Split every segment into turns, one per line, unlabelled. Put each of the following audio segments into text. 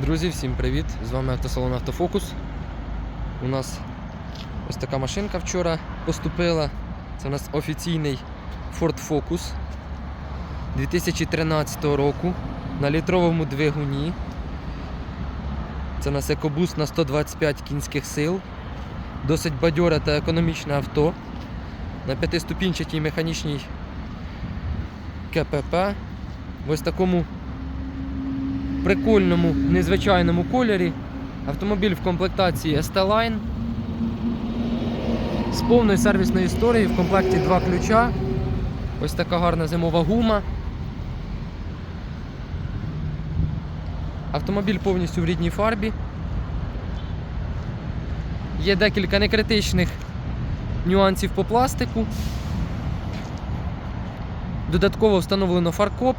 Друзі, всім привіт! З вами автосалон Автофокус. У нас ось така машинка вчора поступила. Це у нас офіційний Ford Focus 2013 року на літровому двигуні. Це у нас екобус на 125 кінських сил. Досить бадьоре та економічне авто. На п'ятиступінчатій механічній КПП. В ось такому прикольному, незвичайному кольорі. Автомобіль в комплектації ST-Line. З повною сервісною історією, в комплекті два ключа. Ось така гарна зимова гума. Автомобіль повністю в рідній фарбі. Є декілька некритичних нюансів по пластику. Додатково встановлено фаркоп.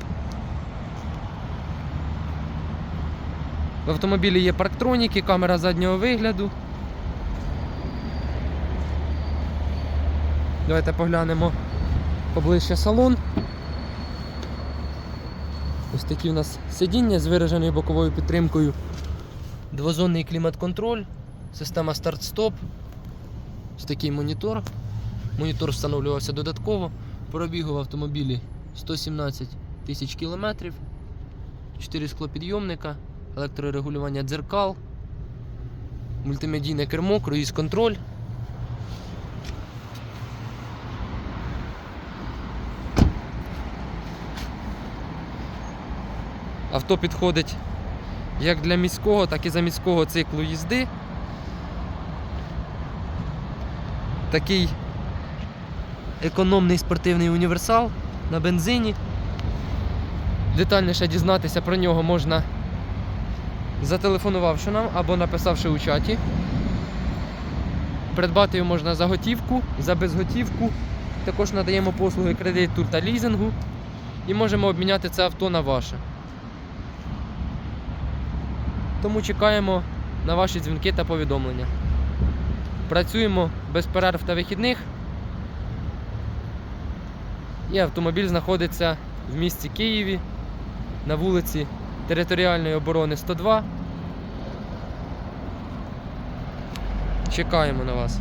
В автомобілі є парктроніки, камера заднього вигляду. Давайте поглянемо поближче салон. Ось такі у нас сидіння з вираженою боковою підтримкою. Двозонний клімат-контроль, система старт-стоп. Ось такий монітор. Монітор встановлювався додатково. Пробігу в автомобілі 117 тисяч кілометрів. 4 склопідйомника, електрорегулювання дзеркал, мультимедійне кермо, круїз контроль. Авто підходить як для міського, так і за міського циклу їзди. Такий економний спортивний універсал на бензині. Детальніше дізнатися про нього можна зателефонувавши нам або написавши у чаті. Придбати його можна за готівку, за безготівку. Також надаємо послуги кредиту та лізингу і можемо обміняти це авто на ваше. Тому чекаємо на ваші дзвінки та повідомлення. Працюємо без перерв та вихідних. І автомобіль знаходиться в місті Києві на вулиці Територіальної оборони 102. Чекаємо на вас.